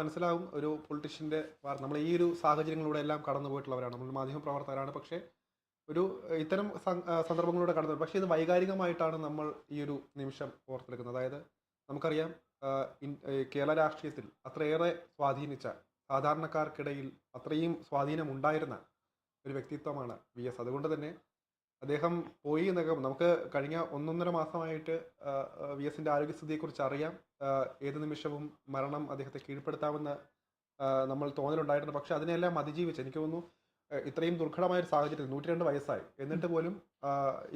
മനസ്സിലാവും ഒരു പൊളിറ്റീഷ്യന്റെ നമ്മൾ ഈ ഒരു സാഹചര്യങ്ങളിലൂടെ എല്ലാം കടന്നു പോയിട്ടുള്ളവരാണ് നമ്മൾ മാധ്യമ പ്രവർത്തകരാണ് പക്ഷേ ഒരു ഇത്തരം സന്ദർഭങ്ങളിലൂടെ കടന്നു. പക്ഷേ ഇത് വൈകാരികമായിട്ടാണ് നമ്മൾ ഈ ഒരു നിമിഷം ഓർത്തെടുക്കുന്നത്. അതായത് നമുക്കറിയാം കേരള രാഷ്ട്രീയത്തിൽ അത്രയേറെ സ്വാധീനിച്ച സാധാരണക്കാർക്കിടയിൽ അത്രയും സ്വാധീനം ഉണ്ടായിരുന്ന ഒരു വ്യക്തിത്വമാണ് വി എസ്. അതുകൊണ്ട് തന്നെ അദ്ദേഹം പോയി എന്നൊക്കെ നമുക്ക് കഴിഞ്ഞ ഒന്നൊന്നര മാസമായിട്ട് വി എസിന്റെ ആരോഗ്യസ്ഥിതിയെക്കുറിച്ച് അറിയാം. ഏത് നിമിഷവും മരണം അദ്ദേഹത്തെ കീഴ്പ്പെടുത്താമെന്ന് നമ്മൾ തോന്നലുണ്ടായിരുന്നു പക്ഷെ അതിനെല്ലാം അതിജീവിച്ച് എനിക്ക് തോന്നുന്നു ഇത്രയും ദുർഘടമായ ഒരു സാഹചര്യത്തിൽ നൂറ്റി രണ്ട് വയസ്സായി. എന്നിട്ട് പോലും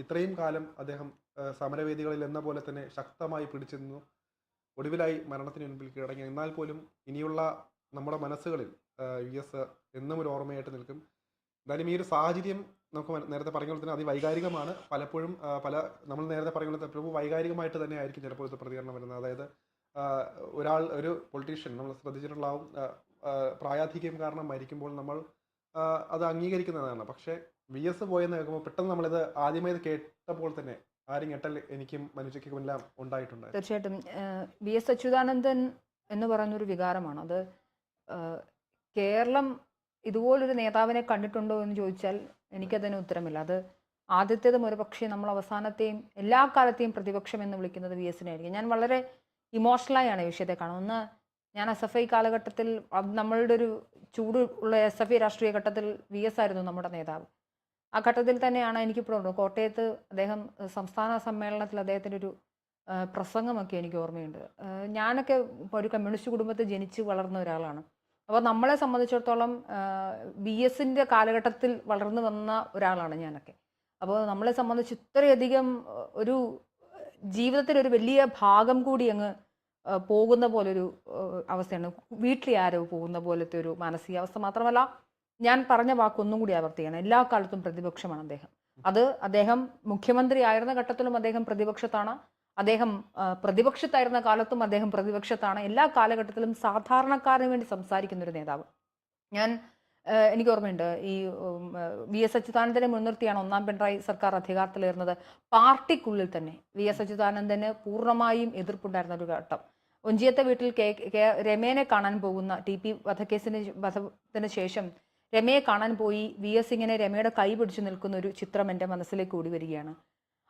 ഇത്രയും കാലം അദ്ദേഹം സമരവേദികളിൽ എന്ന പോലെ തന്നെ ശക്തമായി പിടിച്ചു നിന്നു ഒടുവിലായി മരണത്തിന് മുൻപിൽ കീഴടങ്ങി. എന്നാൽ പോലും ഇനിയുള്ള നമ്മുടെ മനസ്സുകളിൽ യു എസ് എന്നും ഒരു ഓർമ്മയായിട്ട് നിൽക്കും. എന്തായാലും ഈ ഒരു സാഹചര്യം നമുക്ക് നേരത്തെ പറഞ്ഞ പോലെ തന്നെ അതിവൈകാരികമാണ്. പലപ്പോഴും പല നമ്മൾ നേരത്തെ പറഞ്ഞ പോലെ തന്നെ വൈകാരികമായിട്ട് തന്നെ ആയിരിക്കും ചിലപ്പോൾ ഇത് പ്രതികരണം വരുന്നത്. അതായത് ഒരാൾ ഒരു പൊളിറ്റീഷ്യൻ നമ്മൾ ശ്രദ്ധിച്ചിട്ടുള്ളാവും പ്രായാധിക്യം കാരണം മരിക്കുമ്പോൾ നമ്മൾ അത് അംഗീകരിക്കുന്നതാണ്. പക്ഷേ വി എസ് പോയെന്ന് കേൾക്കുമ്പോൾ പെട്ടെന്ന് നമ്മളിത് ആദ്യമായി കേട്ടപ്പോൾ തന്നെ ആരും ഞെട്ടൽ എനിക്കും മനുഷ്യക്കും എല്ലാം ഉണ്ടായിട്ടുണ്ട്. തീർച്ചയായിട്ടും. വി എസ് അച്യുതാനന്ദൻ എന്ന് പറയുന്നൊരു വികാരമാണ്. അത് കേരളം ഇതുപോലൊരു നേതാവിനെ കണ്ടിട്ടുണ്ടോ എന്ന് ചോദിച്ചാൽ എനിക്കതിന് ഉത്തരമില്ല. അത് ആദ്യത്തേതും ഒരു പക്ഷേ നമ്മൾ അവസാനത്തെയും എല്ലാ കാലത്തെയും പ്രതിപക്ഷം എന്ന് വിളിക്കുന്നത് വി എസിനെ ആയിരിക്കും. ഞാൻ വളരെ ഇമോഷണലായാണ് വിഷയത്തെ കാണുന്നത്. ഒന്ന് ഞാൻ എസ് എഫ് ഐ കാലഘട്ടത്തിൽ നമ്മളുടെ ഒരു ചൂട് ഉള്ള എസ് എഫ് ഐ രാഷ്ട്രീയ ഘട്ടത്തിൽ വി എസ് ആയിരുന്നു നമ്മുടെ നേതാവ്. ആ ഘട്ടത്തിൽ തന്നെയാണ് എനിക്കിപ്പോഴുണ്ട് കോട്ടയത്ത് അദ്ദേഹം സംസ്ഥാന സമ്മേളനത്തിൽ അദ്ദേഹത്തിന്റെ ഒരു പ്രസംഗമൊക്കെ എനിക്ക് ഓർമ്മയുണ്ട്. ഞാനൊക്കെ ഒരു കമ്മ്യൂണിസ്റ്റ് കുടുംബത്തിൽ ജനിച്ച് വളർന്ന ഒരാളാണ്. അപ്പോൾ നമ്മളെ സംബന്ധിച്ചിടത്തോളം ബി എസിന്റെ കാലഘട്ടത്തിൽ വളർന്നു വന്ന ഒരാളാണ് ഞാനൊക്കെ. അപ്പോൾ നമ്മളെ സംബന്ധിച്ച് ഇത്രയധികം ഒരു ജീവിതത്തിൽ ഒരു വലിയ ഭാഗം കൂടി അങ്ങ് പോകുന്ന പോലൊരു അവസ്ഥയാണ്. വീട്ടിൽ ആരോ പോകുന്ന പോലത്തെ ഒരു മാനസികാവസ്ഥ മാത്രമല്ല ഞാൻ പറഞ്ഞ വാക്കൊന്നും കൂടി ആവർത്തിക്കണം. എല്ലാ കാലത്തും പ്രതിപക്ഷമാണ് അദ്ദേഹം. അത് അദ്ദേഹം മുഖ്യമന്ത്രി ആയിരുന്ന ഘട്ടത്തിലും അദ്ദേഹം പ്രതിപക്ഷത്താണ്. അദ്ദേഹം പ്രതിപക്ഷത്തായിരുന്ന കാലത്തും അദ്ദേഹം പ്രതിപക്ഷത്താണ്. എല്ലാ കാലഘട്ടത്തിലും സാധാരണക്കാരന് വേണ്ടി സംസാരിക്കുന്ന ഒരു നേതാവ്. ഞാൻ എനിക്ക് ഓർമ്മയുണ്ട്. ഈ വി എസ് അച്യുതാനന്ദനെ മുൻനിർത്തിയാണ് ഒന്നാം പിണറായി സർക്കാർ അധികാരത്തിലേറുന്നത് പാർട്ടിക്കുള്ളിൽ തന്നെ വി എസ് അച്യുതാനന്ദന് പൂർണമായും എതിർപ്പുണ്ടായിരുന്ന ഒരു ഘട്ടം. ഒഞ്ചിയത്തെ വീട്ടിൽ കെ കെ രമേനെ കാണാൻ പോകുന്ന ടി പി വധക്കേസിന് വധത്തിന് ശേഷം രമയെ കാണാൻ പോയി വി എസ് ഇങ്ങനെ രമയുടെ കൈ പിടിച്ചു നിൽക്കുന്ന ഒരു ചിത്രം എന്റെ മനസ്സിലേക്ക് കൂടി വരികയാണ്.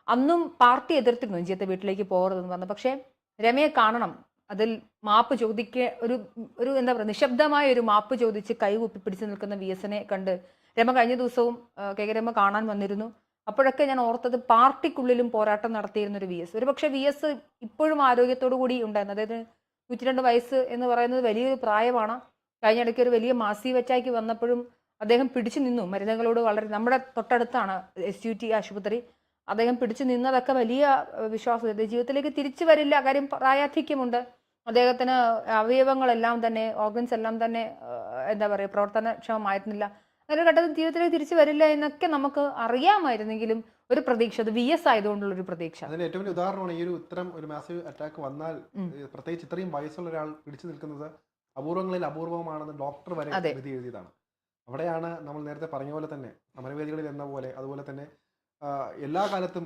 അന്നും പാർട്ടി എതിർത്തിരുന്നു ഒഞ്ചിയത്തെ വീട്ടിലേക്ക് പോകരുതെന്ന് പറഞ്ഞു. പക്ഷേ രമയെ കാണണം. അതിൽ മാപ്പ് ചോദിക്ക ഒരു ഒരു എന്താ പറയുക നിശബ്ദമായ ഒരു മാപ്പ് ചോദിച്ച് കൈകൂപ്പി പിടിച്ചു നിൽക്കുന്ന വി എസിനെ കണ്ട് രമ കഴിഞ്ഞ ദിവസവും കെ കെ രമ കാണാൻ വന്നിരുന്നു. അപ്പോഴൊക്കെ ഞാൻ ഓർത്തത് പാർട്ടിക്കുള്ളിലും പോരാട്ടം നടത്തിയിരുന്ന ഒരു വി എസ് ഒരു പക്ഷേ വി എസ് ഇപ്പോഴും ആരോഗ്യത്തോടു കൂടി ഉണ്ടായിരുന്നു. അതായത് നൂറ്റിരണ്ട് വയസ്സ് എന്ന് പറയുന്നത് വലിയൊരു പ്രായമാണ്. കഴിഞ്ഞ ഇടയ്ക്ക് ഒരു വലിയ മാസി അറ്റാക്ക് വന്നപ്പോഴും അദ്ദേഹം പിടിച്ചു നിന്നു. മരുന്നുകളോട് വളരെ നമ്മുടെ തൊട്ടടുത്താണ് എസ് യു ടി ആശുപത്രി. അദ്ദേഹം പിടിച്ചു നിന്നതൊക്കെ വലിയ വിശ്വാസം. ജീവിതത്തിലേക്ക് തിരിച്ചു വരില്ല. കാര്യം പ്രായാധിക്യമുണ്ട്. അദ്ദേഹത്തിന് അവയവങ്ങളെല്ലാം തന്നെ ഓർഗൻസ് എല്ലാം തന്നെ എന്താ പറയുക പ്രവർത്തനക്ഷമമായിരുന്നില്ല. അങ്ങനെ ഘട്ടത്തിൽ ജീവിതത്തിലേക്ക് തിരിച്ചു വരില്ല എന്നൊക്കെ നമുക്ക് അറിയാമായിരുന്നെങ്കിലും ഒരു പ്രതീക്ഷ അത് വി എസ് ആയതുകൊണ്ടുള്ള ഒരു പ്രതീക്ഷ. അതിന് ഏറ്റവും വലിയ ഉദാഹരണമാണ് ഈ ഒരു ഇത്തരം ഒരു മാസീവ് അറ്റാക്ക് വന്നാൽ പ്രത്യേകിച്ച് ഇത്രയും വയസ്സുള്ള ഒരാൾ പിടിച്ചു നിൽക്കുന്നത് അപൂർവങ്ങളിൽ അപൂർവമാണെന്ന് ഡോക്ടർ വരെ എഴുതിയതാണ് അവിടെയാണ് നമ്മൾ നേരത്തെ പറഞ്ഞ പോലെ തന്നെ സമരവേദികളിൽ എന്ന പോലെ അതുപോലെ തന്നെ എല്ലാ കാലത്തും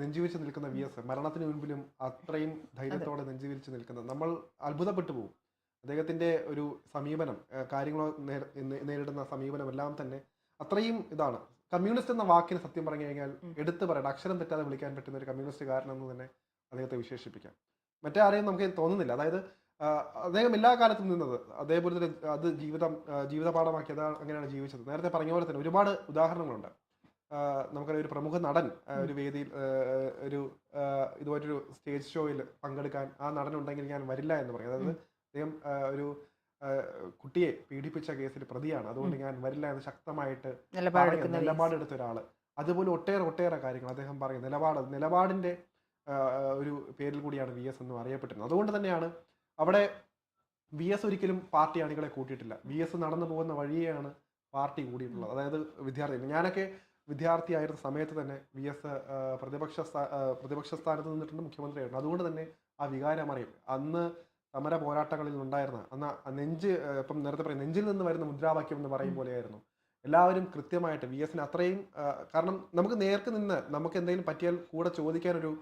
നെഞ്ചുവിരിച്ച് നിൽക്കുന്ന വി എസ് മരണത്തിന് മുൻപിലും അത്രയും ധൈര്യത്തോടെ നെഞ്ചുവിരിച്ച് നിൽക്കുന്നത് നമ്മൾ അത്ഭുതപ്പെട്ടു പോകും അദ്ദേഹത്തിന്റെ ഒരു സമീപനം കാര്യങ്ങൾ കാര്യങ്ങളോ നേരിടുന്ന സമീപനം എല്ലാം തന്നെ അത്രയും ഇതാണ്. കമ്മ്യൂണിസ്റ്റ് എന്ന വാക്കിന് സത്യം പറഞ്ഞു കഴിഞ്ഞാൽ എടുത്തു പറയണം അക്ഷരം തെറ്റാതെ വിളിക്കാൻ പറ്റുന്ന ഒരു കമ്മ്യൂണിസ്റ്റുകാരൻ എന്ന് തന്നെ അദ്ദേഹത്തെ വിശേഷിപ്പിക്കാം. മറ്റേ ആരെയും നമുക്ക് തോന്നുന്നില്ല. അതായത് അദ്ദേഹം എല്ലാ കാലത്തും നിന്നത് അതേപോലെ തന്നെ അത് ജീവിതം ജീവിതപാഠമാക്കി അതാണ് അങ്ങനെയാണ് ജീവിച്ചത്. നേരത്തെ പറഞ്ഞ പോലെ തന്നെ ഒരുപാട് ഉദാഹരണങ്ങളുണ്ട്. നമുക്കറിയാം ഒരു പ്രമുഖ നടൻ ഒരു വേദിയിൽ ഒരു ഇതുപോലൊരു സ്റ്റേജ് ഷോയിൽ പങ്കെടുക്കാൻ ആ നടൻ ഉണ്ടെങ്കിൽ ഞാൻ വരില്ല എന്ന് പറയും. അതായത്. അദ്ദേഹം ഒരു കുട്ടിയെ പീഡിപ്പിച്ച കേസിൽ പ്രതിയാണ്. അതുകൊണ്ട് ഞാൻ വരില്ല എന്ന് ശക്തമായിട്ട്. നിലപാടെടുത്ത ഒരാൾ അതുപോലെ ഒട്ടേറെ ഒട്ടേറെ കാര്യങ്ങൾ അദ്ദേഹം പറയും നിലപാട് നിലപാടിന്റെ ഒരു പേരിൽ കൂടിയാണ് വി എസ് എന്നും അറിയപ്പെട്ടിരുന്നത്. അതുകൊണ്ട് തന്നെയാണ് അവിടെ വി എസ് ഒരിക്കലും പാർട്ടി അണികളെ കൂട്ടിയിട്ടില്ല. വി എസ് നടന്നു പോകുന്ന വഴിയെയാണ് പാർട്ടി കൂടിയിട്ടുള്ളത്. അതായത് വിദ്യാർത്ഥി ഞാനൊക്കെ വിദ്യാർത്ഥിയായിരുന്ന സമയത്ത് തന്നെ വി എസ് പ്രതിപക്ഷ പ്രതിപക്ഷ സ്ഥാനത്ത് നിന്നിട്ടുണ്ട് മുഖ്യമന്ത്രിയായിരുന്നു. അതുകൊണ്ട് തന്നെ ആ വികാരം അറിയും. അന്ന് സമര പോരാട്ടങ്ങളിൽ ഉണ്ടായിരുന്ന അന്ന് നെഞ്ച് ഇപ്പം നേരത്തെ പറയും നെഞ്ചിൽ നിന്ന് വരുന്ന മുദ്രാവാക്യം എന്ന് പറയും പോലെയായിരുന്നു. എല്ലാവരും കൃത്യമായിട്ട് വി എസിന് അത്രയും കാരണം നമുക്ക് നേർക്ക് നിന്ന് നമുക്ക് എന്തെങ്കിലും പറ്റിയാൽ കൂടെ ചോദിക്കാനൊരു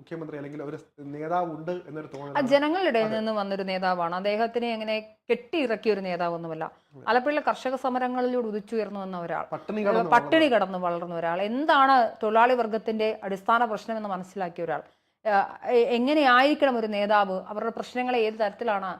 മുഖ്യമന്ത്രി അല്ലെങ്കിൽ ഒരു നേതാവ് ഉണ്ട് എന്നൊരു തോന്നൽ ജനങ്ങളുടെ നിന്ന് വന്നൊരു നേതാവാണ്. അദ്ദേഹത്തിനെ എങ്ങനെ കെട്ടിയിറക്കിയ ഒരു നേതാവൊന്നുമല്ല ആലപ്പുഴയിലെ കർഷക സമരങ്ങളിലൂടെ ഉദിച്ചുയർന്നു വന്ന ഒരാൾ. പട്ടിണി കടന്നു വളർന്ന. ഒരാൾ. എന്താണ് തൊഴിലാളി വർഗത്തിന്റെ അടിസ്ഥാന പ്രശ്നം എന്ന് മനസ്സിലാക്കിയ ഒരാൾ. എങ്ങനെയായിരിക്കണം ഒരു നേതാവ്? അവരുടെ പ്രശ്നങ്ങളെ ഏത് തരത്തിലാണ്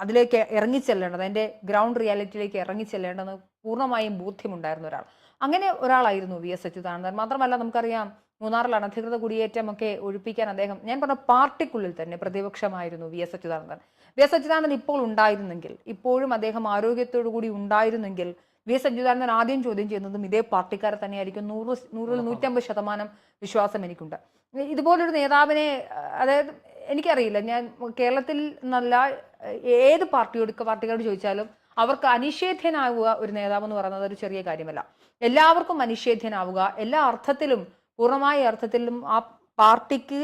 അതിലേക്ക് ഇറങ്ങി ചെല്ലേണ്ടത് അതിലേക്ക് ഇറങ്ങിച്ചെല്ലേണ്ടത്? അതിന്റെ ഗ്രൗണ്ട് റിയാലിറ്റിയിലേക്ക് ഇറങ്ങിച്ചെല്ലേണ്ടതെന്ന് പൂർണമായും ബോധ്യമുണ്ടായിരുന്ന ഒരാൾ. അങ്ങനെ ഒരാളായിരുന്നു വി എസ് അച്യുതാനന്ദൻ. മാത്രമല്ല നമുക്കറിയാം മൂന്നാറിൽ അധികൃത കുടിയേറ്റമൊക്കെ ഒഴിപ്പിക്കാൻ അദ്ദേഹം ഞാൻ പറഞ്ഞ പാർട്ടിക്കുള്ളിൽ തന്നെ പ്രതിപക്ഷമായിരുന്നു V S Achuthanandan. V S Achuthanandan ഇപ്പോൾ ഉണ്ടായിരുന്നെങ്കിൽ ഇപ്പോഴും അദ്ദേഹം ആരോഗ്യത്തോടു കൂടി ഉണ്ടായിരുന്നെങ്കിൽ വി എസ് അച്യുതാനന്ദൻ ആദ്യം ചോദ്യം ചെയ്യുന്നതും ഇതേ പാർട്ടിക്കാരെ തന്നെയായിരിക്കും. നൂറ് നൂറിൽ നൂറ്റമ്പത് ശതമാനം വിശ്വാസം എനിക്കുണ്ട്. ഇതുപോലൊരു നേതാവിനെ അതായത് എനിക്കറിയില്ല. ഞാൻ കേരളത്തിൽ നല്ല ഏത് പാർട്ടിയോട് പാർട്ടികളോട് ചോദിച്ചാലും അവർക്ക് അനിഷേധ്യനാവുക ഒരു നേതാവ് എന്ന് പറയുന്നത് ഒരു ചെറിയ കാര്യമല്ല. എല്ലാവർക്കും അനിഷേധ്യനാവുക എല്ലാ അർത്ഥത്തിലും പൂർണമായ അർത്ഥത്തിലും ആ പാർട്ടിക്ക്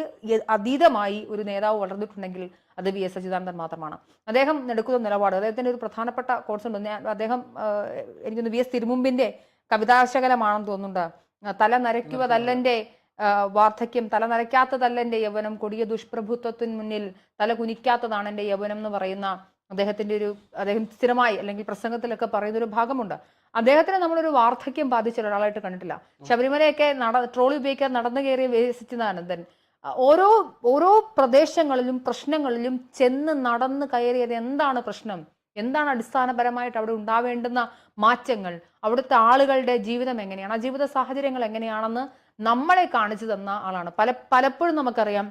അതീതമായി ഒരു നേതാവ് വളർന്നിട്ടുണ്ടെങ്കിൽ അത് വി എസ് അച്യുതാനന്ദൻ മാത്രമാണ്. അദ്ദേഹം എടുക്കുന്ന നിലപാട് അദ്ദേഹത്തിന്റെ ഒരു പ്രധാനപ്പെട്ട കോഴ്സ് ഉണ്ട് ഞാൻ അദ്ദേഹം എനിക്ക് എനിക്കൊന്ന് വി എസ് തിരുമുമ്പിന്റെ കവിതാശകലമാണെന്ന് തോന്നുന്നുണ്ട്. തല നരയ്ക്കുവതല്ലന്റെ ആ, വാർദ്ധക്യം തല നരയ്ക്കാത്തതല്ലന്റെ യൗവനം കൊടിയ ദുഷ്പ്രഭുത്വത്തിന് മുന്നിൽ തല കുനിക്കാത്തതാണ് എന്റെ യൗവനം എന്ന് പറയുന്ന അദ്ദേഹത്തിന്റെ ഒരു അദ്ദേഹം സ്ഥിരമായി അല്ലെങ്കിൽ പ്രസംഗത്തിലൊക്കെ പറയുന്ന ഒരു ഭാഗമുണ്ട്. അദ്ദേഹത്തിന് നമ്മളൊരു വാർദ്ധക്യം ബാധിച്ച ഒരാളായിട്ട് കണ്ടിട്ടില്ല. ശബരിമലയൊക്കെ നട ട്രോളി ഉപയോഗിക്കാൻ നടന്നു കയറിയ വി ഓരോ ഓരോ പ്രദേശങ്ങളിലും പ്രശ്നങ്ങളിലും ചെന്ന് നടന്ന് കയറിയത് എന്താണ് പ്രശ്നം? എന്താണ് അടിസ്ഥാനപരമായിട്ട് അവിടെ ഉണ്ടാവേണ്ടുന്ന മാറ്റങ്ങൾ? അവിടുത്തെ ആളുകളുടെ ജീവിതം എങ്ങനെയാണ്? ആ ജീവിത സാഹചര്യങ്ങൾ എങ്ങനെയാണെന്ന് നമ്മളെ കാണിച്ചു തന്ന ആളാണ്. പല പലപ്പോഴും നമുക്കറിയാം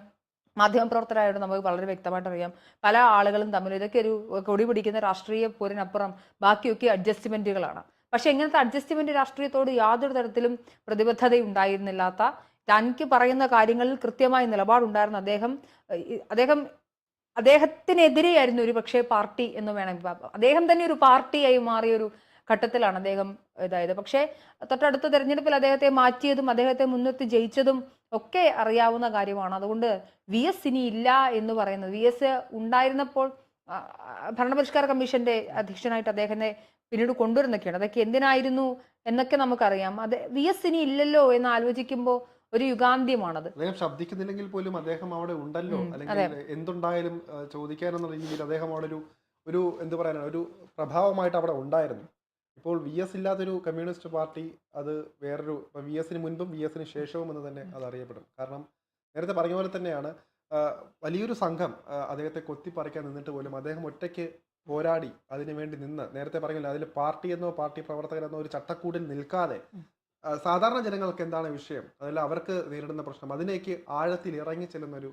മാധ്യമപ്രവർത്തകരായിട്ട് നമുക്ക് വളരെ വ്യക്തമായിട്ട് അറിയാം പല ആളുകളും തമ്മിൽ ഇതൊക്കെ ഒരു കൊടി പിടിക്കുന്ന രാഷ്ട്രീയ പോരിനപ്പുറം ബാക്കിയൊക്കെ അഡ്ജസ്റ്റ്മെന്റുകളാണ് പക്ഷെ ഇങ്ങനത്തെ അഡ്ജസ്റ്റ്മെന്റ് രാഷ്ട്രീയത്തോട് യാതൊരു തരത്തിലും പ്രതിബദ്ധത ഉണ്ടായിരുന്നില്ലാത്ത തനിക്ക് പറയുന്ന കാര്യങ്ങളിൽ കൃത്യമായ നിലപാടുണ്ടായിരുന്ന അദ്ദേഹം അദ്ദേഹം അദ്ദേഹത്തിനെതിരെയായിരുന്നു ഒരു പക്ഷേ പാർട്ടി എന്ന് വേണമെങ്കിൽ. അദ്ദേഹം തന്നെ ഒരു പാർട്ടിയായി മാറിയ ഒരു ഘട്ടത്തിലാണ് അദ്ദേഹം ഇതായത്. പക്ഷേ തൊട്ടടുത്ത തെരഞ്ഞെടുപ്പിൽ അദ്ദേഹത്തെ മാറ്റിയതും അദ്ദേഹത്തെ മുൻനിർത്തി ജയിച്ചതും ഒക്കെ അറിയാവുന്ന കാര്യമാണ്. അതുകൊണ്ട് വി എസ് ഇനി ഇല്ല എന്ന് പറയുന്നത്. വി എസ് ഉണ്ടായിരുന്നപ്പോൾ ഭരണപരിഷ്കാര കമ്മീഷന്റെ അധ്യക്ഷനായിട്ട് അദ്ദേഹത്തെ പിന്നീട് കൊണ്ടുവരുന്നൊക്കെയാണ്. അതൊക്കെ എന്തിനായിരുന്നു എന്നൊക്കെ നമുക്കറിയാം. അത് വി എസ് ഇനി ഇല്ലല്ലോ എന്ന് ആലോചിക്കുമ്പോൾ ഒരു യുഗാന്ത്യമാണത്. അദ്ദേഹം ശബ്ദിക്കുന്നില്ലെങ്കിൽ പോലും അദ്ദേഹം അവിടെ ഉണ്ടല്ലോ? അല്ലെങ്കിൽ എന്തുണ്ടായാലും ആ, ചോദിക്കാനെന്ന രീതിയിൽ അദ്ദേഹം അവിടെ ഒരു ഒരു എന്ത് പറയാനാണ് ഒരു പ്രഭാവമായിട്ട് അവിടെ ഉണ്ടായിരുന്നു. ഇപ്പോൾ വി എസ് ഇല്ലാത്തൊരു കമ്മ്യൂണിസ്റ്റ് പാർട്ടി അത് വേറൊരു വി എസിന് മുൻപും വി എസിന് ശേഷവും എന്ന് തന്നെ അത് അറിയപ്പെടും. കാരണം നേരത്തെ പറഞ്ഞ പോലെ തന്നെയാണ് വലിയൊരു സംഘം അദ്ദേഹത്തെ കൊത്തിപ്പറിക്കാൻ നിന്നിട്ട് പോലും അദ്ദേഹം ഒറ്റയ്ക്ക് പോരാടി അതിനു വേണ്ടി നിന്ന്. നേരത്തെ പറഞ്ഞില്ല അതിൽ പാർട്ടി എന്നോ പാർട്ടി പ്രവർത്തകരെന്നോ ഒരു ചട്ടക്കൂടിൽ നിൽക്കാതെ സാധാരണ ജനങ്ങൾക്ക് എന്താണ് വിഷയം? അതല്ല അവർക്ക് നേരിടുന്ന പ്രശ്നം. അതിലേക്ക് ആഴത്തിൽ ഇറങ്ങി ചെല്ലുന്ന ഒരു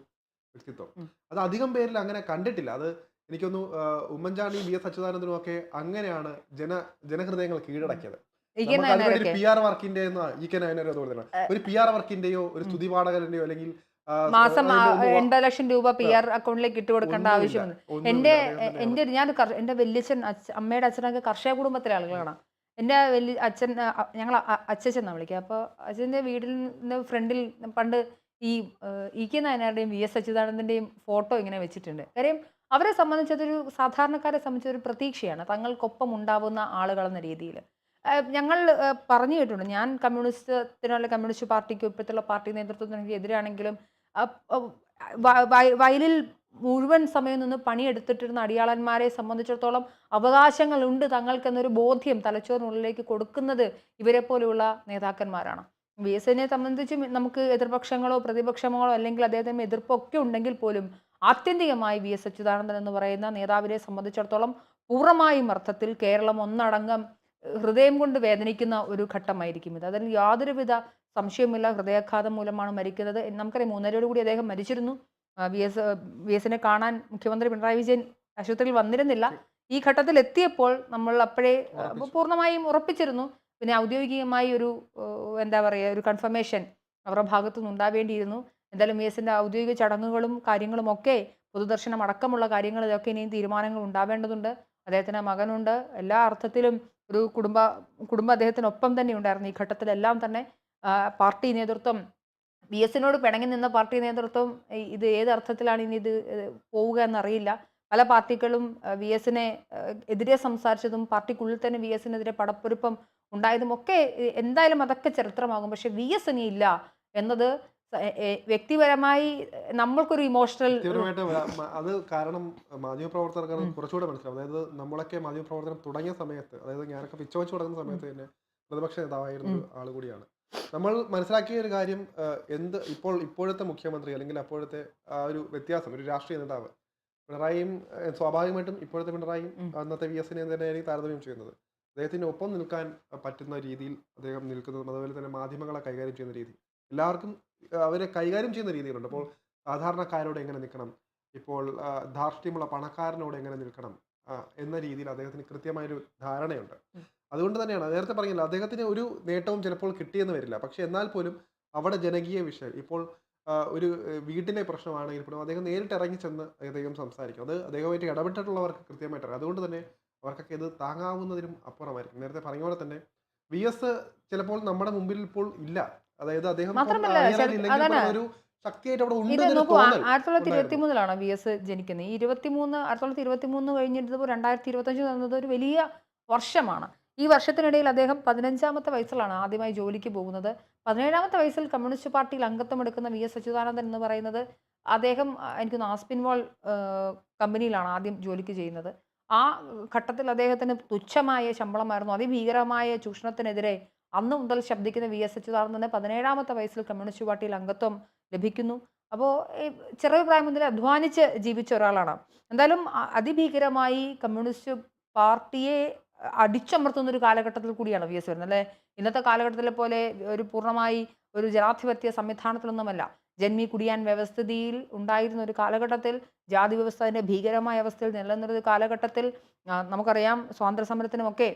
വ്യക്തിത്വം അത് അധികം പേരിൽ അങ്ങനെ കണ്ടിട്ടില്ല. അത് എനിക്കൊന്നു ഉമ്മൻചാണ്ടിയും വി എസ് അച്യുതാനന്ദനും ഒക്കെ അങ്ങനെയാണ് ജന ജനഹൃദയങ്ങൾ കീഴടക്കിയത്. പി ആർ വർക്കിന്റെ ഈ കെ നായനൊരു അതുപോലെ ഒരു പി ആർ വർക്കിന്റെയോ ഒരു സ്തുതി പാഠകന്റെയോ അല്ലെങ്കിൽ മാസം എൺപത് ലക്ഷം രൂപ പി ആർ അക്കൗണ്ടിലേക്ക് ഇട്ട് കൊടുക്കേണ്ട. ആവശ്യമുണ്ട് എന്റെ എന്റെ എന്റെ ഞാൻ എന്റെ എന്റെ വല്യച്ഛൻ അമ്മയുടെ അച്ഛനൊക്കെ കർഷക കുടുംബത്തിലെ ആളുകളാണ്. എന്റെ വലിയ അച്ഛൻ ഞങ്ങൾ അച്ഛൻ എന്നാ വിളിക്കുക. അപ്പോൾ അച്ഛന്റെ വീടിൽ നിന്ന് ഫ്രണ്ടിൽ പണ്ട് ഈ ഇ കെ നായനാരുടെയും വി എസ് അച്യുതാനന്ദന്റെയും ഫോട്ടോ ഇങ്ങനെ വെച്ചിട്ടുണ്ട്. കാര്യം അവരെ സംബന്ധിച്ചതൊരു സാധാരണക്കാരെ സംബന്ധിച്ചൊരു പ്രതീക്ഷയാണ്. തങ്ങൾക്കൊപ്പം ഉണ്ടാവുന്ന ആളുകൾ എന്ന രീതിയിൽ. ഞങ്ങൾ പറഞ്ഞു കേട്ടുണ്ട് ഞാൻ കമ്മ്യൂണിസ്റ്റത്തിനോ അല്ലെങ്കിൽ കമ്മ്യൂണിസ്റ്റ് പാർട്ടിക്കോ ഇപ്പോഴത്തുള്ള പാർട്ടി നേതൃത്വത്തിനൊക്കെ എതിരാണെങ്കിലും വയലിൽ മുഴുവൻ സമയം നിന്ന് പണിയെടുത്തിട്ടിരുന്ന അടിയാളന്മാരെ സംബന്ധിച്ചിടത്തോളം അവകാശങ്ങളുണ്ട് തങ്ങൾക്കെന്നൊരു ബോധ്യം തലച്ചോറിനുള്ളിലേക്ക് കൊടുക്കുന്നത് ഇവരെ പോലെയുള്ള നേതാക്കന്മാരാണ്. വി എസ് എന്നെ സംബന്ധിച്ച് നമുക്ക് എതിർപക്ഷങ്ങളോ പ്രതിപക്ഷങ്ങളോ അല്ലെങ്കിൽ അദ്ദേഹത്തിന് എതിർപ്പൊക്കെ ഉണ്ടെങ്കിൽ പോലും ആത്യന്തികമായി വി എസ് അച്യുതാനന്ദൻ എന്ന് പറയുന്ന നേതാവിനെ സംബന്ധിച്ചിടത്തോളം പൂർണമായും അർത്ഥത്തിൽ കേരളം ഒന്നടങ്കം ഹൃദയം കൊണ്ട് വേദനിക്കുന്ന ഒരു ഘട്ടമായിരിക്കും ഇത്. അതിൽ യാതൊരുവിധ സംശയമില്ല ഹൃദയാഘാതം മൂലമാണ് മരിക്കുന്നത്. നമുക്കറിയാം മൂന്നരയോട് കൂടി അദ്ദേഹം മരിച്ചിരുന്നു. വി എസ് വി എസിനെ കാണാൻ മുഖ്യമന്ത്രി പിണറായി വിജയൻ ആശുപത്രിയിൽ വന്നിരുന്നില്ല. ഈ ഘട്ടത്തിൽ എത്തിയപ്പോൾ നമ്മൾ അപ്പോഴേ പൂർണമായും ഉറപ്പിച്ചിരുന്നു. പിന്നെ ഔദ്യോഗികമായി ഒരു എന്താ പറയുക ഒരു കൺഫർമേഷൻ അവരുടെ ഭാഗത്തുനിന്ന് ഉണ്ടാവേണ്ടിയിരുന്നു എന്തായാലും വി എസിന്റെ ഔദ്യോഗിക ചടങ്ങുകളും കാര്യങ്ങളും ഒക്കെ പൊതുദർശനം അടക്കമുള്ള കാര്യങ്ങൾ ഇതൊക്കെ ഇനിയും തീരുമാനങ്ങൾ ഉണ്ടാവേണ്ടതുണ്ട്. അദ്ദേഹത്തിന് മകനുണ്ട്. എല്ലാ അർത്ഥത്തിലും ഒരു കുടുംബ കുടുംബ അദ്ദേഹത്തിനൊപ്പം തന്നെ ഉണ്ടായിരുന്നു. ഈ ഘട്ടത്തിലെല്ലാം തന്നെ പാർട്ടി നേതൃത്വം വി എസിനോട് പിണങ്ങി നിന്ന പാർട്ടി നേതൃത്വം ഇത് ഏത് അർത്ഥത്തിലാണ് ഇനി ഇത് പോവുക എന്നറിയില്ല. പല പാർട്ടികളും വി എസിനെ എതിരെ സംസാരിച്ചതും പാർട്ടിക്കുള്ളിൽ തന്നെ വി എസിനെതിരെ പടപ്പൊരുപ്പം ഉണ്ടായതും ഒക്കെ എന്തായാലും അതൊക്കെ ചരിത്രമാകും. പക്ഷെ വി എസ് ഇനി ഇല്ല എന്നത് വ്യക്തിപരമായി നമ്മൾക്കൊരു ഇമോഷണൽ അത് കാരണം മാധ്യമപ്രവർത്തകർക്ക് കുറച്ചുകൂടെ മനസ്സിലാവും. അതായത് നമ്മളൊക്കെ മാധ്യമപ്രവർത്തനം തുടങ്ങിയ സമയത്ത് അതായത് ഞാനൊക്കെ പിച്ച വെച്ച് തുടങ്ങുന്ന സമയത്ത് തന്നെ പ്രതിപക്ഷ നേതാവായിരുന്ന ആൾ ആൾ കൂടിയാണ്. നമ്മൾ മനസ്സിലാക്കിയ ഒരു കാര്യം എന്ത് ഇപ്പോൾ ഇപ്പോഴത്തെ മുഖ്യമന്ത്രി അല്ലെങ്കിൽ അപ്പോഴത്തെ ആ ഒരു വ്യത്യാസം ഒരു രാഷ്ട്രീയ നേതാവ് പിണറായിയും സ്വാഭാവികമായിട്ടും ഇപ്പോഴത്തെ പിണറായിയും അന്നത്തെ വി എസിനെ തന്നെയായിരിക്കും താരതമ്യം ചെയ്യുന്നത്. അദ്ദേഹത്തിന് ഒപ്പം നിൽക്കാൻ പറ്റുന്ന രീതിയിൽ അദ്ദേഹം നിൽക്കുന്നതും അതുപോലെ തന്നെ മാധ്യമങ്ങളെ കൈകാര്യം ചെയ്യുന്ന രീതി. എല്ലാവർക്കും അവരെ കൈകാര്യം ചെയ്യുന്ന രീതിയിലുണ്ട്. അപ്പോൾ സാധാരണക്കാരോട് എങ്ങനെ നിൽക്കണം? ഇപ്പോൾ ധാർഷ്ട്യമുള്ള പണക്കാരനോട് എങ്ങനെ നിൽക്കണം? എന്ന രീതിയിൽ അദ്ദേഹത്തിന് കൃത്യമായൊരു ധാരണയുണ്ട്. അതുകൊണ്ട് തന്നെയാണ് നേരത്തെ പറഞ്ഞില്ല അദ്ദേഹത്തിന് ഒരു നേട്ടവും ചിലപ്പോൾ കിട്ടിയെന്ന് വരില്ല. പക്ഷെ എന്നാൽ പോലും അവിടെ ജനകീയ വിഷയം. ഇപ്പോൾ ഒരു വീട്ടിലെ പ്രശ്നമാണെങ്കിൽ പോലും അദ്ദേഹം നേരിട്ട് ഇറങ്ങി ചെന്ന് അദ്ദേഹം സംസാരിക്കും. അത് അദ്ദേഹമായിട്ട് ഇടപെട്ടിട്ടുള്ളവർക്ക് കൃത്യമായിട്ട് അറിയാം. അതുകൊണ്ട് തന്നെ അവർക്കൊക്കെ ഇത് താങ്ങാവുന്നതിനും അപ്പുറമായിരിക്കും. നേരത്തെ പറഞ്ഞ പോലെ തന്നെ വി എസ് ചിലപ്പോൾ നമ്മുടെ മുമ്പിൽ ഇപ്പോൾ ഇല്ല. അതായത് അദ്ദേഹം. ഒരു ശക്തിയായിട്ട് അവിടെ ഇത് നോക്കൂ ആയിരത്തി തൊള്ളായിരത്തി ഇരുപത്തി. മൂന്നിലാണ് വി എസ് ജനിക്കുന്നത്. ഈ ഇരുപത്തിമൂന്ന് ആയിരത്തി തൊള്ളായിരത്തി ഇരുപത്തി മൂന്ന് കഴിഞ്ഞിട്ട് രണ്ടായിരത്തി ഇരുപത്തഞ്ച് എന്നത് ഒരു വലിയ വർഷമാണ്. ഈ വർഷത്തിനിടയിൽ അദ്ദേഹം പതിനഞ്ചാമത്തെ വയസ്സിലാണ് ആദ്യമായി ജോലിക്ക് പോകുന്നത്. പതിനേഴാമത്തെ വയസ്സിൽ കമ്മ്യൂണിസ്റ്റ് പാർട്ടിയിൽ അംഗത്വം എടുക്കുന്ന വി എസ് അച്യുതാനന്ദൻ എന്ന് പറയുന്നത് അദ്ദേഹം ആ, എനിക്ക് തോന്നുന്നു ആസ്പിൻവാൾ കമ്പനിയിലാണ് ആദ്യം ജോലിക്ക് ചെയ്യുന്നത്. ആ ഘട്ടത്തിൽ അദ്ദേഹത്തിന് തുച്ഛമായ ശമ്പളമായിരുന്നു. അതിഭീകരമായ ചൂഷണത്തിനെതിരെ അന്ന് മുതൽ ശബ്ദിക്കുന്ന വി എസ് അച്യുതാനന്ദന് പതിനേഴാമത്തെ വയസ്സിൽ കമ്മ്യൂണിസ്റ്റ് പാർട്ടിയിൽ അംഗത്വം ലഭിക്കുന്നു. അപ്പോൾ ചെറിയ പ്രായം മുതൽ അധ്വാനിച്ച് ജീവിച്ച ഒരാളാണ്. എന്തായാലും അതിഭീകരമായി കമ്മ്യൂണിസ്റ്റ് പാർട്ടിയെ അടിച്ചമർത്തുന്ന ഒരു കാലഘട്ടത്തിൽ കൂടിയാണ് വി എസ് വരുന്നത്. അല്ലേ? ഇന്നത്തെ കാലഘട്ടത്തിലെ പോലെ ഒരു പൂർണമായി ഒരു ജനാധിപത്യ സംവിധാനത്തിലൊന്നുമല്ല. ജന്മി കുടിയാൻ വ്യവസ്ഥിതിയിൽ ഉണ്ടായിരുന്ന ഒരു കാലഘട്ടത്തിൽ ജാതി വ്യവസ്ഥ അതിന്റെ ഭീകരമായ അവസ്ഥയിൽ നിലനിന്നൊരു കാലഘട്ടത്തിൽ നമുക്കറിയാം സ്വാതന്ത്ര്യ സമരത്തിനുമൊക്കെ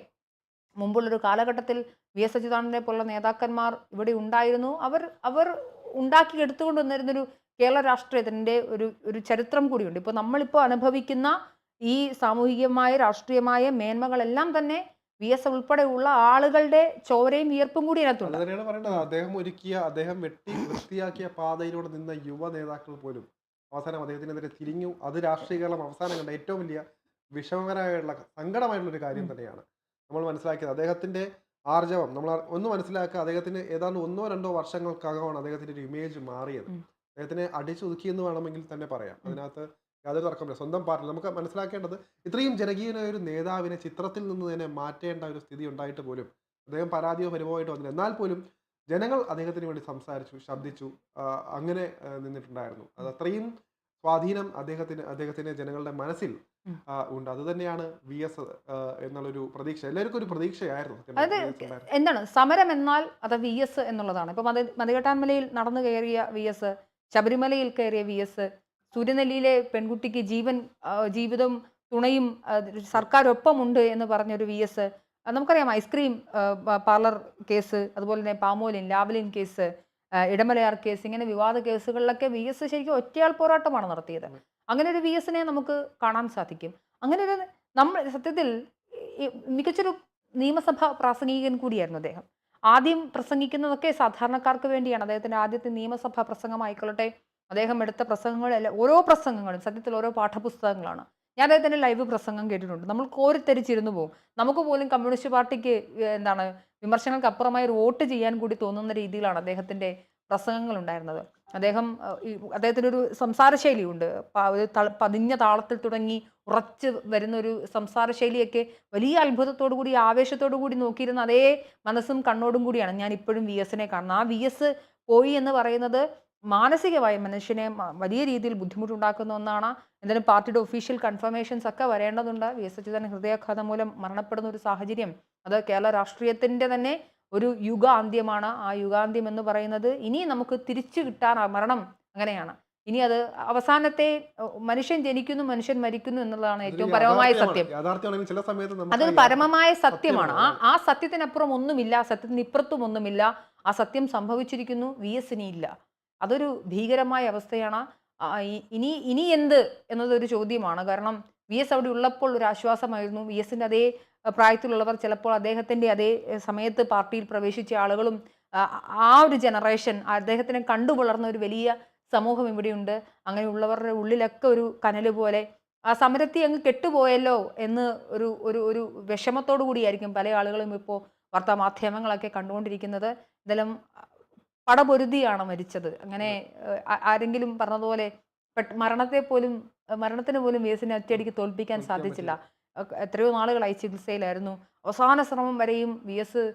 മുമ്പുള്ളൊരു കാലഘട്ടത്തിൽ വി എസ് അച്യുതാനന്ദനെ പോലുള്ള നേതാക്കന്മാർ ഇവിടെ ഉണ്ടായിരുന്നു. അവർ അവർ ഉണ്ടാക്കി എടുത്തുകൊണ്ട് വന്നിരുന്നൊരു കേരള രാഷ്ട്രീയത്തിന്റെ ഒരു ഒരു ചരിത്രം കൂടിയുണ്ട്. ഇപ്പോൾ നമ്മളിപ്പോൾ അനുഭവിക്കുന്ന ഈ സാമൂഹികമായ രാഷ്ട്രീയമായ മേന്മകളെല്ലാം തന്നെ വി എസ് ഉൾപ്പെടെയുള്ള ആളുകളുടെ ചോരയും വിയർപ്പും കൂടി അത് അതിനകത്തുണ്ട് തന്നെയാണ് പറയേണ്ടത്. അദ്ദേഹം ഒരുക്കിയ അദ്ദേഹം വെട്ടി വൃത്തിയാക്കിയ പാതയിലൂടെ നിന്ന യുവ നേതാക്കൾ പോലും അവസാനം അദ്ദേഹത്തിനെതിരെ തിരിഞ്ഞു. അത് രാഷ്ട്രീയ കേരളം അവസാനം കണ്ട ഏറ്റവും വലിയ വിഷമകരമായിട്ടുള്ള സങ്കടമായിട്ടുള്ള ഒരു കാര്യം തന്നെയാണ്. നമ്മൾ മനസ്സിലാക്കിയത്. അദ്ദേഹത്തിന്റെ ആർജവം നമ്മൾ ഒന്ന് മനസ്സിലാക്കുക അദ്ദേഹത്തിന് ഏതാണ്ട് ഒന്നോ രണ്ടോ വർഷങ്ങൾക്കകമാണ് അദ്ദേഹത്തിന്റെ ഒരു ഇമേജ് മാറിയത്. അദ്ദേഹത്തിനെ അദ്ദേഹത്തിനെ അടിച്ചൊതുക്കിയെന്ന് വേണമെങ്കിൽ തന്നെ പറയാം. അതിനകത്ത് യാതൊരു തർക്കമില്ല സ്വന്തം പാർട്ടി നമുക്ക് മനസ്സിലാക്കേണ്ടത് ഇത്രയും ജനകീയനായ ഒരു നേതാവിനെ ചിത്രത്തിൽ നിന്ന് തന്നെ മാറ്റേണ്ട ഒരു സ്ഥിതി ഉണ്ടായിട്ട് പോലും അദ്ദേഹം പരാതിയോ പരിഭവമായിട്ട് വന്നില്ല. എന്നാൽ പോലും ജനങ്ങൾ അദ്ദേഹത്തിന് വേണ്ടി സംസാരിച്ചു ശബ്ദിച്ചു അങ്ങനെ നിന്നിട്ടുണ്ടായിരുന്നു. അത് അത്രയും സ്വാധീനം അദ്ദേഹത്തിന് അദ്ദേഹത്തിന്റെ ജനങ്ങളുടെ മനസ്സിൽ ഉണ്ട്. അത് തന്നെയാണ് വി എസ് എന്നുള്ളൊരു പ്രതീക്ഷ. എല്ലാവർക്കും ഒരു പ്രതീക്ഷയായിരുന്നു അത്. എന്താണ്? സമരം എന്നാൽ അത് വി എസ് എന്നുള്ളതാണ്. ഇപ്പൊ മത മതികെട്ടാൻമലയിൽ നടന്നു കയറിയ വി എസ് ശബരിമലയിൽ കയറിയ വി എസ് സൂര്യനെല്ലിയിലെ പെൺകുട്ടിക്ക് ജീവൻ ജീവിതം തുണയും സർക്കാർ സർക്കാരൊപ്പമുണ്ട് എന്ന് പറഞ്ഞൊരു വി എസ് നമുക്കറിയാം ഐസ്ക്രീം പാർലർ കേസ് അതുപോലെ തന്നെ palmolein Lavalin case Idamalayar case ഇങ്ങനെ വിവാദ കേസുകളിലൊക്കെ വി എസ് ശരിക്കും ഒറ്റയാൾ പോരാട്ടമാണ് നടത്തിയത്. അങ്ങനെ ഒരു വി എസിനെ നമുക്ക് കാണാൻ സാധിക്കും. അങ്ങനെ ഒരു നമ്മൾ സത്യത്തിൽ മികച്ചൊരു നിയമസഭ പ്രാസംഗികൻ കൂടിയായിരുന്നു അദ്ദേഹം. ആദ്യം പ്രസംഗിക്കുന്നതൊക്കെ സാധാരണക്കാർക്ക് വേണ്ടിയാണ്. അദ്ദേഹത്തിന്റെ ആദ്യത്തെ നിയമസഭാ പ്രസംഗമായിക്കൊള്ളട്ടെ. അദ്ദേഹം എടുത്ത പ്രസംഗങ്ങളെല്ലാം ഓരോ പ്രസംഗങ്ങളും സത്യത്തിൽ ഓരോ പാഠപുസ്തകങ്ങളാണ്. ഞാൻ അദ്ദേഹത്തിന്റെ ലൈവ് പ്രസംഗം കേട്ടിട്ടുണ്ട്. നമ്മൾ കോരിത്തെരിച്ചിരുന്നു പോകും നമുക്ക് പോലും കമ്മ്യൂണിസ്റ്റ് പാർട്ടിക്ക് എന്താണ് വിമർശനങ്ങൾക്ക് അപ്പുറമായി ഒരു വോട്ട് ചെയ്യാൻ കൂടി തോന്നുന്ന രീതിയിലാണ് അദ്ദേഹത്തിന്റെ പ്രസംഗങ്ങൾ ഉണ്ടായിരുന്നത്. അദ്ദേഹം അദ്ദേഹത്തിന്റെ ഒരു സംസാര ശൈലിയുണ്ട് ഒരു പതിഞ്ഞ താളത്തിൽ തുടങ്ങി ഉറച്ച് വരുന്ന ഒരു സംസാര ശൈലിയൊക്കെ വലിയ അത്ഭുതത്തോടു കൂടി ആവേശത്തോടു കൂടി നോക്കിയിരുന്ന അതേ മനസ്സും കണ്ണോടും കൂടിയാണ് ഞാൻ ഇപ്പോഴും വി എസിനെ കാണുന്നത്. ആ വി എസ് പോയി എന്ന് പറയുന്നത് മാനസികമായി മനുഷ്യനെ വലിയ രീതിയിൽ ബുദ്ധിമുട്ടുണ്ടാക്കുന്ന ഒന്നാണ്. എന്തായാലും പാർട്ടിയുടെ ഒഫീഷ്യൽ കൺഫർമേഷൻസ് ഒക്കെ വരേണ്ടതുണ്ട്. വി എസ് അച്യുതൻ ഹൃദയാഘാതം മൂലം മരണപ്പെടുന്ന ഒരു സാഹചര്യം. അത് കേരള രാഷ്ട്രീയത്തിന്റെ തന്നെ ഒരു യുഗാന്ത്യമാണ്. ആ യുഗാന്ത്യം എന്ന് പറയുന്നത് ഇനി നമുക്ക് തിരിച്ചു കിട്ടാൻ മരണം അങ്ങനെയാണ്. ഇനി അത് അവസാനത്തെ മനുഷ്യൻ ജനിക്കുന്നു മനുഷ്യൻ മരിക്കുന്നു എന്നുള്ളതാണ് ഏറ്റവും പരമമായ സത്യം. അത് അതൊരു പരമമായ സത്യമാണ്. ആ ആ സത്യത്തിനപ്പുറം ഒന്നുമില്ല സത്യത്തിന് ഇപ്പുറത്തും ഒന്നുമില്ല ആ സത്യം സംഭവിച്ചിരിക്കുന്നു വി എസിന് ഇല്ല. അതൊരു ഭീകരമായ അവസ്ഥയാണ്. ഇനി ഇനി എന്ത് എന്നതൊരു ചോദ്യമാണ്. കാരണം വി എസ് അവിടെ ഉള്ളപ്പോൾ ഒരു ആശ്വാസമായിരുന്നു. വി എസിന്റെ അതേ പ്രായത്തിലുള്ളവർ ചിലപ്പോൾ അദ്ദേഹത്തിന്റെ അതേ സമയത്ത് പാർട്ടിയിൽ പ്രവേശിച്ച ആളുകളും ആ, ഒരു ജനറേഷൻ അദ്ദേഹത്തിനെ കണ്ടു വളർന്ന ഒരു വലിയ സമൂഹം ഇവിടെയുണ്ട്. അങ്ങനെയുള്ളവരുടെ ഉള്ളിലൊക്കെ ഒരു കനൽ പോലെ ആ സമരത്തി അങ്ങ് കെട്ടുപോയല്ലോ എന്ന് ഒരു ഒരു ഒരു വിഷമത്തോടു കൂടിയായിരിക്കും പല ആളുകളും ഇപ്പോൾ വാർത്താ മാധ്യമങ്ങളൊക്കെ കണ്ടുകൊണ്ടിരിക്കുന്നത്. എന്തായാലും പടപൊരുതിയാണ് മരിച്ചത്. അങ്ങനെ ആരെങ്കിലും പറഞ്ഞതുപോലെ പെട്ട്- മരണത്തെ പോലും മരണത്തിന് പോലും വേസിനെ ഒറ്റയടിക്ക് തോൽപ്പിക്കാൻ തോൽപ്പിക്കാൻ സാധിച്ചില്ല. എത്രയോ നാളുകളായി ചികിത്സയിലായിരുന്നു അവസാന ശ്രമം വരെയും വി എസ്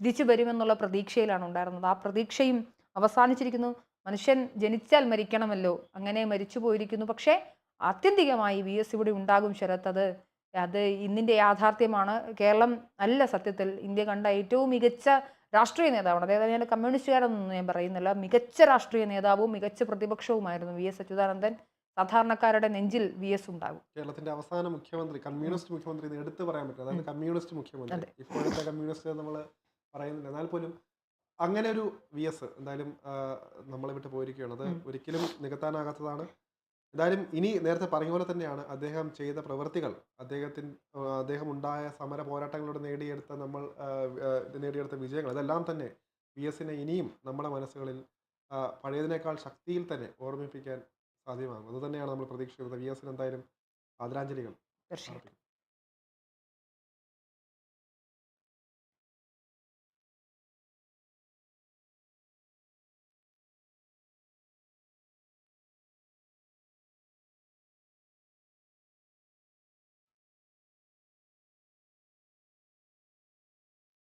തിരിച്ചു വരുമെന്നുള്ള പ്രതീക്ഷയിലാണ് ഉണ്ടായിരുന്നത്. ആ പ്രതീക്ഷയും അവസാനിച്ചിരിക്കുന്നു. മനുഷ്യൻ ജനിച്ചാൽ മരിക്കണമല്ലോ. അങ്ങനെ മരിച്ചു പോയിരിക്കുന്നു പക്ഷേ ആത്യന്തികമായി വി എസ് ഇവിടെ ഉണ്ടാകും ശരത് അത് അത് ഇന്നിന്റെ യാഥാർത്ഥ്യമാണ്. കേരളം നല്ല സത്യത്തിൽ ഇന്ത്യ കണ്ട ഏറ്റവും മികച്ച രാഷ്ട്രീയ നേതാവാണ്. അതായത് ഞാൻ കമ്മ്യൂണിസ്റ്റുകാരെന്നൊന്നും ഞാൻ പറയുന്നില്ല. മികച്ച രാഷ്ട്രീയ നേതാവും മികച്ച പ്രതിപക്ഷവുമായിരുന്നു വി എസ് അച്യുതാനന്ദൻ. സാധാരണക്കാരുടെ നെഞ്ചിൽ വി എസ് ഉണ്ടാകും. കേരളത്തിന്റെ അവസാന മുഖ്യമന്ത്രി കമ്മ്യൂണിസ്റ്റ് മുഖ്യമന്ത്രി എടുത്തു പറയാൻ പറ്റും അതായത് കമ്മ്യൂണിസ്റ്റ് മുഖ്യമന്ത്രി. ഇപ്പോഴത്തെ കമ്മ്യൂണിസ്റ്റ് നമ്മൾ പറയുന്നില്ല. എന്നാൽ പോലും അങ്ങനെ ഒരു വി എസ് എന്തായാലും നമ്മളെ വിട്ട് പോയിരിക്കുകയാണ്. അത്. ഒരിക്കലും നികത്താനാകാത്തതാണ്. എന്തായാലും ഇനി നേരത്തെ പറഞ്ഞ പോലെ തന്നെയാണ് അദ്ദേഹം ചെയ്ത പ്രവൃത്തികൾ അദ്ദേഹത്തിന് അദ്ദേഹം ഉണ്ടായ സമര പോരാട്ടങ്ങളിലൂടെ നേടിയെടുത്ത നമ്മൾ നേടിയെടുത്ത വിജയങ്ങൾ അതെല്ലാം തന്നെ വി എസിനെ ഇനിയും നമ്മുടെ മനസ്സുകളിൽ പഴയതിനേക്കാൾ ശക്തിയിൽ തന്നെ ഓർമ്മിപ്പിക്കാൻ സാധ്യമാകും. അതുതന്നെയാണ് നമ്മൾ പ്രതീക്ഷിക്കുന്നത്. വി എസിന് എന്തായാലും ആദരാഞ്ജലികൾ